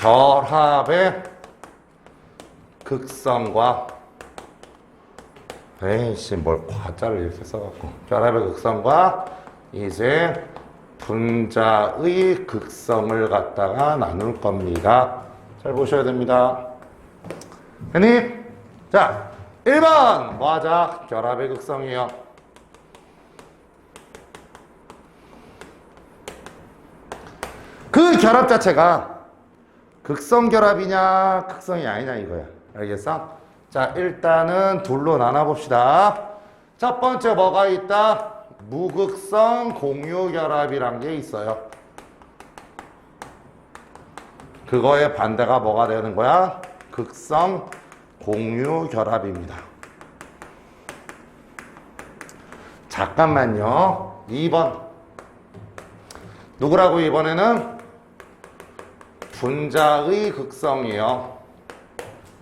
결합의 극성과 에이씨 뭘 과자를 이렇게 써갖고 결합의 극성과 이제 분자의 극성을 갖다가 나눌 겁니다. 잘 보셔야 됩니다. 했니? 자, 1번 뭐 하자? 결합의 극성이요. 그 결합 자체가 극성 결합이냐 극성이 아니냐 이거야. 알겠어? 자, 일단은 둘로 나눠 봅시다. 첫 번째 뭐가 있다? 무극성 공유 결합이란 게 있어요. 그거의 반대가 뭐가 되는 거야? 극성 공유 결합입니다. 잠깐만요. 2번. 누구라고 이번에는? 분자의 극성이요.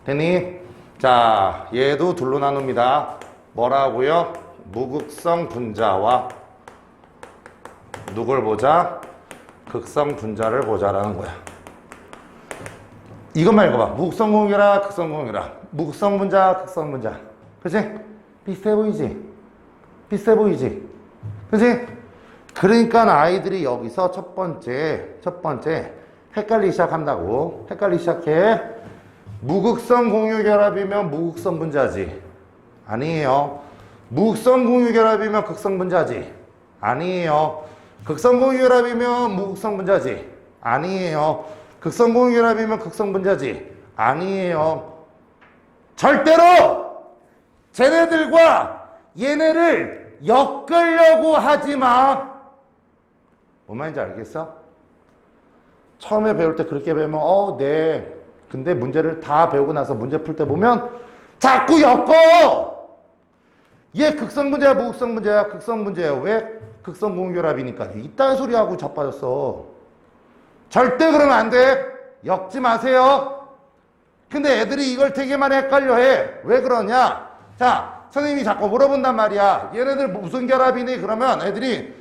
됐니? 자, 얘도 둘로 나눕니다. 뭐라고요? 무극성 분자와 누굴 보자? 극성 분자를 보자라는 거야. 이것만 읽어봐. 무극성 공유라, 극성 공유라. 무극성 분자, 극성 분자. 그치? 비슷해 보이지? 비슷해 보이지? 그치? 그러니까 아이들이 여기서 첫 번째, 첫 번째, 헷갈리기 시작한다고. 헷갈리기 시작해. 무극성 공유 결합이면 무극성 분자지. 아니에요. 무극성 공유 결합이면 극성 분자지. 아니에요. 극성 공유 결합이면 무극성 분자지. 아니에요. 극성 공유 결합이면 극성 분자지. 아니에요. 절대로 쟤네들과 얘네를 엮으려고 하지 마. 뭔 말인지 알겠어? 처음에 배울 때 그렇게 배우면 어, 네. 근데 문제를 다 배우고 나서 문제 풀 때 보면 자꾸 엮어. 얘 극성 문제야, 무극성 문제야, 극성 문제야. 왜? 극성 공결합이니까. 이딴 소리 하고 자빠졌어. 절대 그러면 안 돼. 엮지 마세요. 근데 애들이 이걸 되게 많이 헷갈려 해. 왜 그러냐? 자, 선생님이 자꾸 물어본단 말이야. 얘네들 무슨 결합이니? 그러면 애들이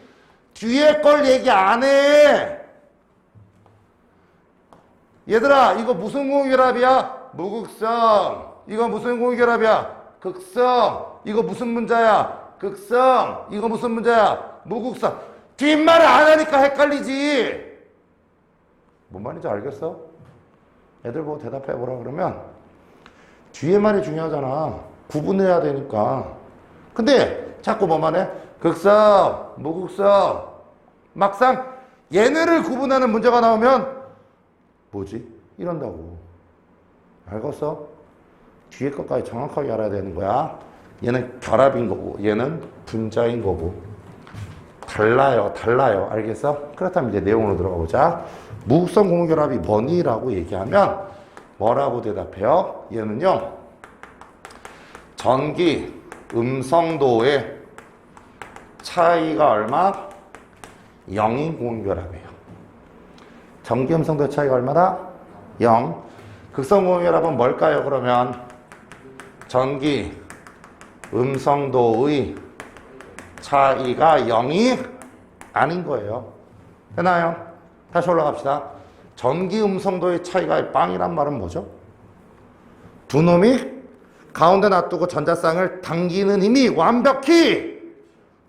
뒤에 걸 얘기 안 해. 얘들아, 이거 무슨 공결합이야? 무극성. 이거 무슨 공결합이야? 극성. 이거 무슨 문자야? 극성. 이거 무슨 문자야? 무극성. 뒷말을 안 하니까 헷갈리지. 뭔 말인지 알겠어? 애들 보고 대답해 보라 그러면 뒤에 말이 중요하잖아. 구분해야 되니까. 근데 자꾸 뭐만 해? 극성, 무극성. 막상 얘네를 구분하는 문제가 나오면 뭐지? 이런다고. 알겠어? 뒤에 것까지 정확하게 알아야 되는 거야. 얘는 결합인 거고, 얘는 분자인 거고. 달라요, 달라요. 알겠어? 그렇다면 이제 내용으로 들어가 보자. 무극성 공결합이 뭐니라고 얘기하면 뭐라고 대답해요? 얘는요, 전기 음성도의 차이가 얼마? 0인 공결합이에요. 전기 음성도의 차이가 얼마다? 0. 극성 공결합은 뭘까요? 그러면 전기 음성도의 차이가 0이 아닌 거예요. 되나요? 다시 올라갑시다. 전기 음성도의 차이가 빵이란 말은 뭐죠? 두 놈이 가운데 놔두고 전자쌍을 당기는 힘이 완벽히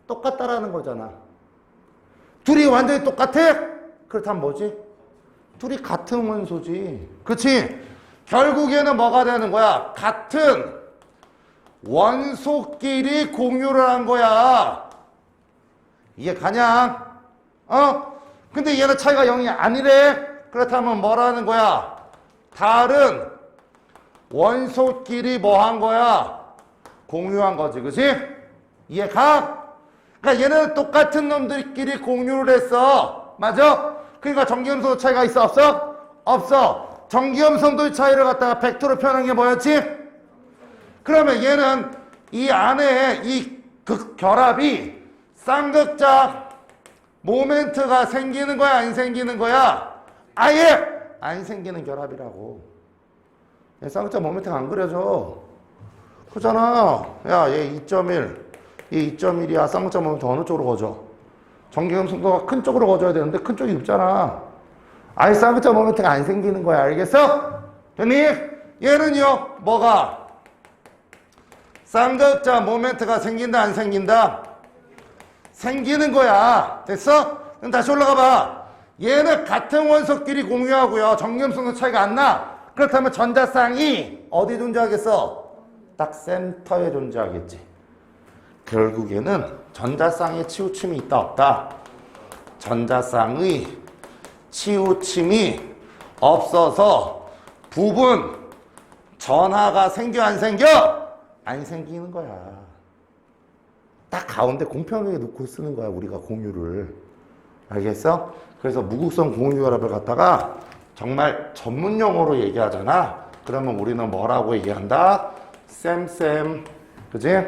똑같다라는 거잖아. 둘이 완전히 똑같아? 그렇다면 뭐지? 둘이 같은 원소지. 그치? 결국에는 뭐가 되는 거야? 같은 원소끼리 공유를 한 거야. 이게 가냐? 어? 근데 얘는 차이가 0이 아니래? 그렇다면 뭐라는 거야? 다른 원소끼리 뭐 한 거야? 공유한 거지, 그치? 이해 가? 그러니까 얘는 똑같은 놈들끼리 공유를 했어. 맞아? 그러니까 전기음성도 차이가 있어, 없어? 없어. 전기음성도의 차이를 갖다가 벡터로 표현한 게 뭐였지? 그러면 얘는 이 안에 이 극 결합이 쌍극자 모멘트가 생기는 거야, 안 생기는 거야? 아예 안 생기는 결합이라고. 얘 쌍극자 모멘트가 안 그려져. 그잖아. 야, 얘 2.1, 얘 2.1이야. 쌍극자 모멘트 어느 쪽으로 거져? 전기음성도가 큰 쪽으로 거져야 되는데 큰 쪽이 없잖아. 아예 쌍극자 모멘트가 안 생기는 거야. 알겠어? 됐니? 얘는요, 뭐가? 쌍극자 모멘트가 생긴다, 안 생긴다? 생기는 거야. 됐어? 그럼 다시 올라가 봐. 얘는 같은 원소끼리 공유하고요. 정gem성도 차이가 안 나. 그렇다면 전자쌍이 어디 존재하겠어? 딱 센터에 존재하겠지. 결국에는 전자쌍의 치우침이 있다 없다. 전자쌍의 치우침이 없어서 부분 전하가 생겨 안 생겨? 안 생기는 거야. 딱 가운데 공평하게 놓고 쓰는 거야 우리가 공유를 알겠어? 그래서 무극성 공유결합을 갖다가 정말 전문 용어로 얘기하잖아 그러면 우리는 뭐라고 얘기한다? 쌤쌤 그지?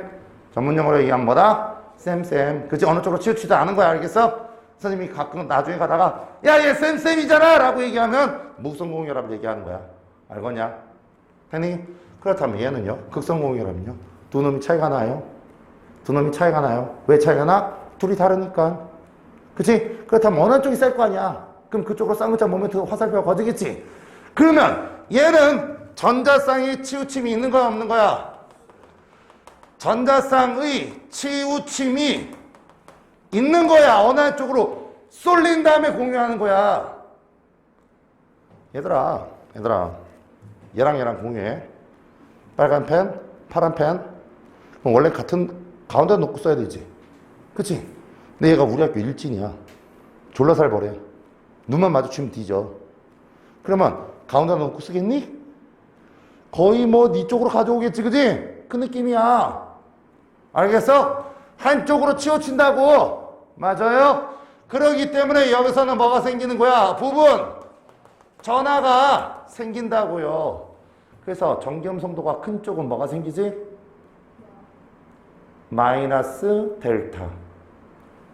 전문 용어로 얘기하면 뭐다? 쌤쌤 그지? 어느 쪽으로 치우치지 않은 거야 알겠어? 선생님이 가끔 나중에 가다가 야 얘 쌤쌤이잖아 라고 얘기하면 무극성 공유결합을 얘기하는 거야 알겠냐? 되니? 그렇다면 얘는요 극성 공유결합은요 두 놈이 차이가 나요 두 놈이 차이가 나요. 왜 차이가 나? 둘이 다르니까. 그치? 그렇다면 어느 쪽이 셀 거 아니야? 그럼 그쪽으로 쌍극자 모멘트 화살표가 거두겠지? 그러면 얘는 전자쌍의 치우침이 있는 거야, 없는 거야? 전자쌍의 치우침이 있는 거야. 어느 한 쪽으로 쏠린 다음에 공유하는 거야. 얘들아, 얘들아. 얘랑 얘랑 공유해. 빨간 펜, 파란 펜. 그럼 원래 같은 가운데 놓고 써야 되지. 그치? 근데 얘가 우리 학교 일진이야. 졸라 살벌해. 눈만 마주치면 뒤져. 그러면 가운데 놓고 쓰겠니? 거의 뭐 네 쪽으로 가져오겠지, 그지? 그 느낌이야. 알겠어? 한쪽으로 치우친다고. 맞아요? 그러기 때문에 여기서는 뭐가 생기는 거야? 부분. 전화가 생긴다고요. 그래서 정겸성도가 큰 쪽은 뭐가 생기지? 마이너스 델타.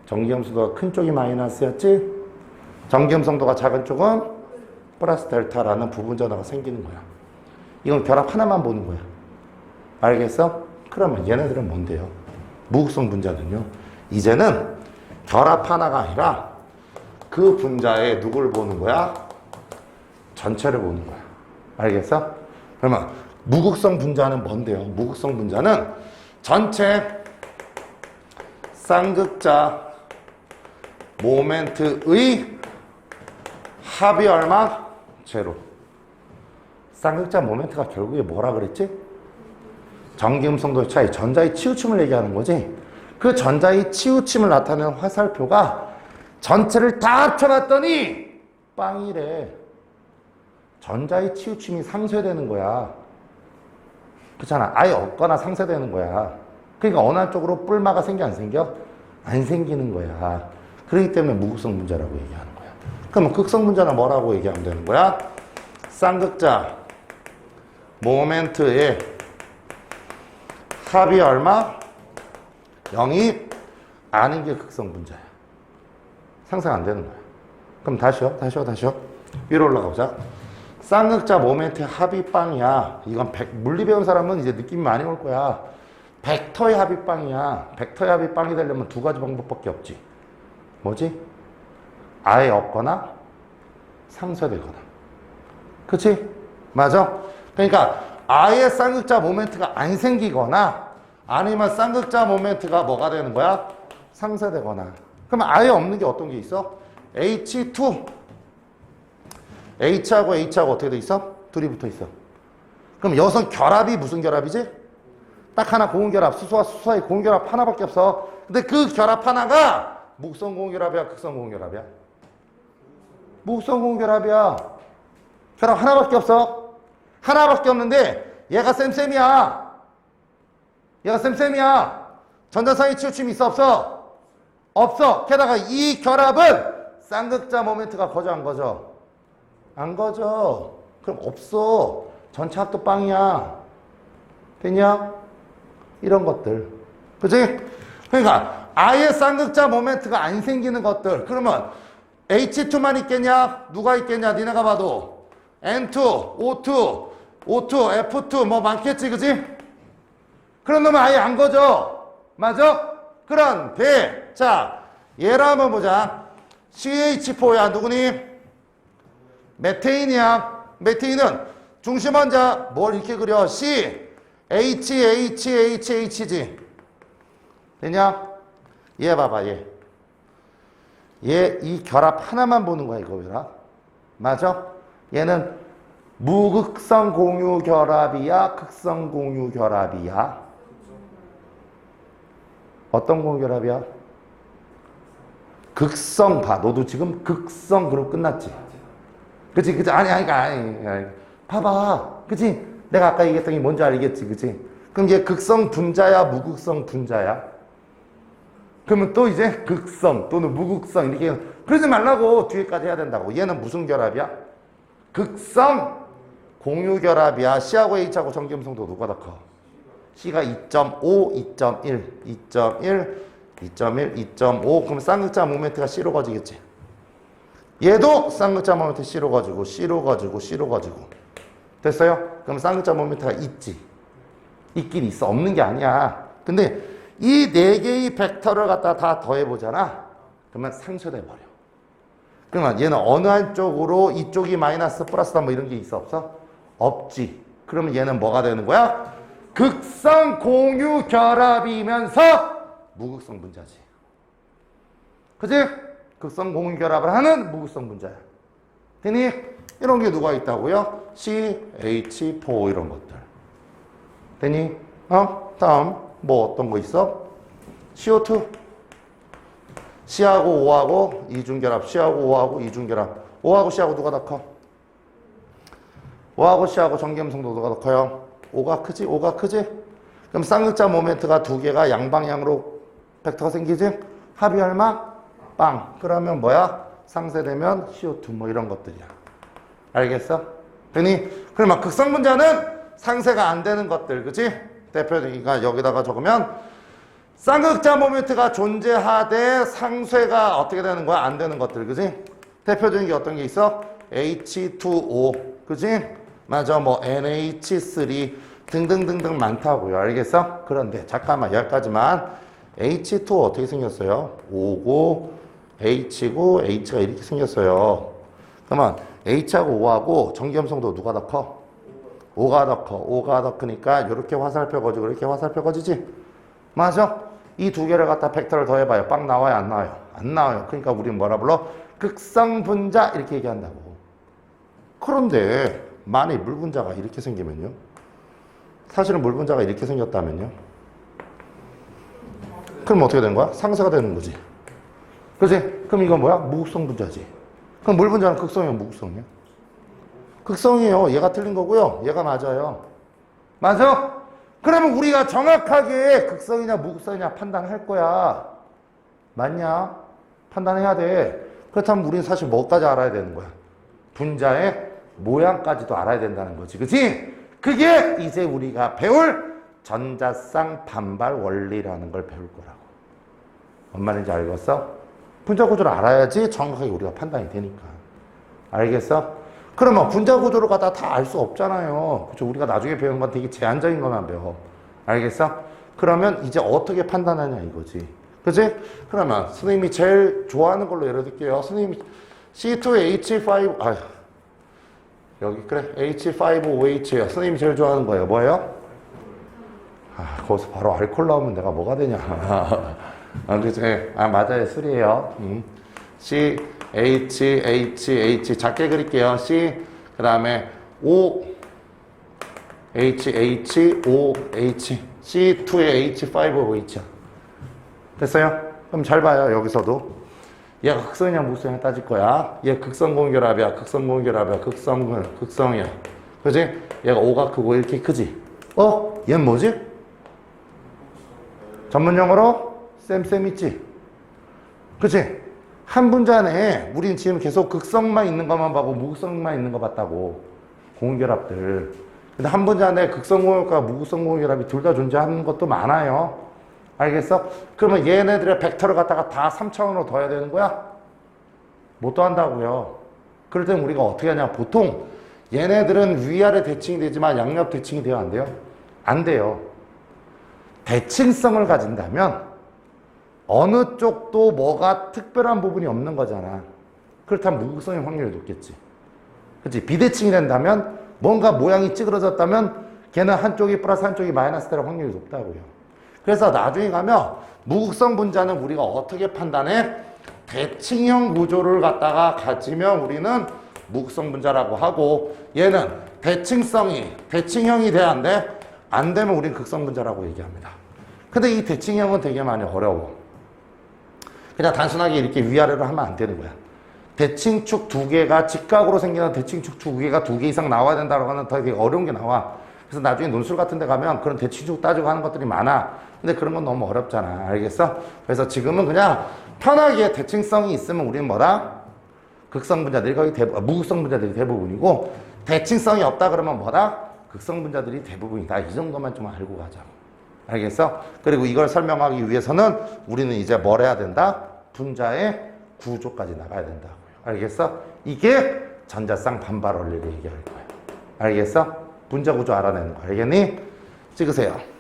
정기염수도가 큰 쪽이 마이너스였지? 정기염성도가 작은 쪽은 플러스 델타라는 부분 전화가 생기는 거야. 이건 결합 하나만 보는 거야. 알겠어? 그러면 얘네들은 뭔데요? 무극성 분자는요. 이제는 결합 하나가 아니라 그 분자에 누굴 보는 거야? 전체를 보는 거야. 알겠어? 그러면 무극성 분자는 뭔데요? 무극성 분자는 전체 쌍극자 모멘트의 합이 얼마? 제로. 쌍극자 모멘트가 결국에 뭐라 그랬지? 전기음성도의 차이, 전자의 치우침을 얘기하는 거지. 그 전자의 치우침을 나타내는 화살표가 전체를 다 합쳐봤더니 빵이래. 전자의 치우침이 상쇄되는 거야. 그렇잖아. 아예 없거나 상쇄되는 거야. 그러니까 어느 한쪽으로 뿔마가 생겨 안 생겨? 안 생기는 거야. 그렇기 때문에 무극성 분자라고 얘기하는 거야. 그러면 극성 분자는 뭐라고 얘기하면 되는 거야? 쌍극자 모멘트의 합이 얼마? 0이 아는 게 극성 분자야. 상상 안 되는 거야. 그럼 다시요, 다시요, 다시요. 위로 올라가 보자. 쌍극자 모멘트의 합이 빵이야. 이건 백, 물리 배운 사람은 이제 느낌이 많이 올 거야. 벡터의 합이 빵이야. 벡터의 합이 빵이 되려면 두 가지 방법밖에 없지. 뭐지? 아예 없거나 상쇄되거나. 그치? 맞아? 그러니까 아예 쌍극자 모멘트가 안 생기거나 아니면 쌍극자 모멘트가 뭐가 되는 거야? 상쇄되거나. 그러면 아예 없는 게 어떤 게 있어? H2. H하고 H하고 어떻게 돼 있어? 둘이 붙어 있어. 그럼 여성 결합이 무슨 결합이지? 딱 하나 공결합, 수소와 수소의 공결합 하나밖에 없어. 근데 그 결합 하나가 목성 공결합이야, 극성 공결합이야? 목성 공결합이야. 결합 하나밖에 없어. 하나밖에 없는데 얘가 쌤쌤이야. 얘가 쌤쌤이야. 전자상의 치우침이 있어 없어? 없어. 게다가 이 결합은 쌍극자 모멘트가 거저 안 거저? 안 거저. 그럼 없어. 전체 합도 빵이야. 됐냐? 이런 것들. 그치? 그러니까 아예 쌍극자 모멘트가 안 생기는 것들. 그러면 H2만 있겠냐? 누가 있겠냐? 니네가 봐도 N2, O2, O2, F2 뭐 많겠지, 그지? 그런 놈은 아예 안 거죠? 맞아? 그런데 자 얘를 한번 보자. CH4야 누구니? 메테인이야. 메테인은 중심 원자 뭘 이렇게 그려? C, H, H, H, H지. 되냐? 얘 봐봐, 얘. 얘 이 결합 하나만 보는 거야, 이거 왜라? 맞아? 얘는 무극성 공유 결합이야, 극성 공유 결합이야? 어떤 공유 결합이야? 극성 봐. 너도 지금 극성 그럼 끝났지? 그치, 그치. 아니, 아니, 아니, 아니. 봐봐. 그치? 내가 아까 얘기했던 게 뭔지 알겠지, 그치? 그럼 얘 극성 분자야, 무극성 분자야? 그러면 또 이제 극성 또는 무극성 이렇게 그러지 말라고 뒤에까지 해야 된다고. 얘는 무슨 결합이야? 극성 공유 결합이야. C하고 H하고 전기음성도 누가 더 커? C가 2.5, 2.1, 2.1, 2.1, 2.5. 그럼 쌍극자 모멘트가 C로 가지겠지. 얘도 쌍극자 모멘트 C로 가지고 C로 가지고 C로 가지고 됐어요? 그럼 쌍극자 모멘트가 있지. 있긴 있어. 없는 게 아니야. 근데 이 네 개의 벡터를 갖다 다 더해보잖아. 그러면 상쇄돼 버려. 그러면 얘는 어느 한쪽으로 이쪽이 마이너스 플러스다 뭐 이런 게 있어 없어? 없지. 그러면 얘는 뭐가 되는 거야? 극성 공유 결합이면서 무극성 분자지. 그지? 극성 공유 결합을 하는 무극성 분자야. 되니? 이런 게 누가 있다고요? CH4 이런 것들. 되니? 어? 다음 뭐 어떤 거 있어? CO2 C하고 O하고 이중결합 C하고 O하고 이중결합 O하고 C하고 누가 더 커? O하고 C하고 누가 더 커요? O가 크지? O가 크지? 그럼 쌍극자 모멘트가 두 개가 양방향으로 벡터가 생기지? 합이 얼마? 빵 그러면 뭐야? 상쇄되면 CO2 뭐 이런 것들이야 알겠어? 되니? 그러면 극성 분자는 상쇄가 안 되는 것들 그치? 대표적이니까 여기다가 적으면 쌍극자 모멘트가 존재하되 상쇄가 어떻게 되는 거야? 안 되는 것들, 그지? 대표적인 게 어떤 게 있어? H2O, 그지? 맞아, 뭐 NH3 등등등등 많다고요. 알겠어? 그런데 잠깐만 여기까지만 H2O 어떻게 생겼어요? O고 H고 H가 이렇게 생겼어요. 그러면 H하고 O하고 전기염성도 누가 더 커? O가 더 커. O가 더 크니까 이렇게 화살표 거지고 이렇게 화살표 거지지? 맞아? 이 두 개를 갖다 벡터를 더해봐요. 빵 나와요? 안 나와요? 안 나와요. 그러니까 우리는 뭐라 불러? 극성 분자 이렇게 얘기한다고. 그런데 만약 물 분자가 이렇게 생기면요? 사실은 물 분자가 이렇게 생겼다면요? 그럼 어떻게 되는 거야? 상쇄가 되는 거지. 그지? 그럼 이건 뭐야? 무극성 분자지. 그럼 물 분자는 극성이에요? 무극성이에요? 극성이에요. 얘가 틀린 거고요. 얘가 맞아요. 맞아? 그러면 우리가 정확하게 극성이냐 무극성이냐 판단할 거야. 맞냐? 판단해야 돼. 그렇다면 우리는 사실 뭐까지 알아야 되는 거야? 분자의 모양까지도 알아야 된다는 거지. 그치? 그게 이제 우리가 배울 전자쌍 반발 원리라는 걸 배울 거라고. 뭔 말인지 알겠어? 분자 구조를 알아야지 정확하게 우리가 판단이 되니까. 알겠어? 그러면 분자 구조를 갖다 다 알 수 없잖아요. 그죠? 우리가 나중에 배운 건 되게 제한적인 것만 배워. 알겠어? 그러면 이제 어떻게 판단하냐 이거지. 그지? 그러면 선생님이 제일 좋아하는 걸로 예를 들게요. 선생님이 C2H5, 아 여기 그래. H5OH예요. 선생님이 제일 좋아하는 거예요. 뭐예요? 아, 거기서 바로 알콜 나오면 내가 뭐가 되냐. 아, 그죠? 아, 맞아요. 술이에요. 음. C, H, H, H. 작게 그릴게요. C, 그 다음에 O, H, H, O, H. C2에 H5OH야. 됐어요? 그럼 잘 봐요. 여기서도. 얘가 극성이냐 무극성이냐 따질 거야. 얘 극성 공결합이야. 극성 공결합이야. 극성, 극성이야. 그지? 얘가 O가 크고 이렇게 크지? 어? 얘는 뭐지? 전문 용어로 쌤쌤 있지? 그치? 한 분자네. 우리는 지금 계속 극성만 있는 것만 봐고 무극성만 있는 거 봤다고. 공결합들. 근데 한 분자네 극성 공결과 무극성 공결합이 둘 다 존재하는 것도 많아요. 알겠어? 그러면 얘네들의 벡터를 갖다가 다 3차원으로 더해야 되는 거야? 못 더한다고요. 그럴 때는 우리가 어떻게 하냐. 보통 얘네들은 위아래 대칭이 되지만 양옆 대칭이 돼요? 안 돼요? 안 돼요. 대칭성을 가진다면 어느 쪽도 뭐가 특별한 부분이 없는 거잖아. 그렇다면 무극성의 확률이 높겠지. 그치? 비대칭이 된다면 뭔가 모양이 찌그러졌다면 걔는 한쪽이 플러스 한쪽이 마이너스 될 확률이 높다고요. 그래서 나중에 가면 무극성 분자는 우리가 어떻게 판단해? 대칭형 구조를 갖다가 가지면 우리는 무극성 분자라고 하고 얘는 대칭성이 대칭형이 돼야 안 돼? 안 되면 우리는 극성 분자라고 얘기합니다. 근데 이 대칭형은 되게 많이 어려워. 그냥 단순하게 이렇게 위아래로 하면 안 되는 거야. 대칭축 두 개가 직각으로 생기는 대칭축 두 개가 두 개 이상 나와야 된다고 하는 되게 어려운 게 나와. 그래서 나중에 논술 같은 데 가면 그런 대칭축 따지고 하는 것들이 많아. 근데 그런 건 너무 어렵잖아. 알겠어? 그래서 지금은 그냥 편하게 대칭성이 있으면 우리는 뭐다? 극성 분자들이 거의 대부 무극성 분자들이 대부분이고 대칭성이 없다 그러면 뭐다? 극성 분자들이 대부분이다. 이 정도만 좀 알고 가자고. 알겠어? 그리고 이걸 설명하기 위해서는 우리는 이제 뭘 해야 된다? 분자의 구조까지 나가야 된다고요. 알겠어? 이게 전자쌍 반발 원리를 얘기할 거야. 알겠어? 분자 구조 알아내는 거 알겠니? 찍으세요.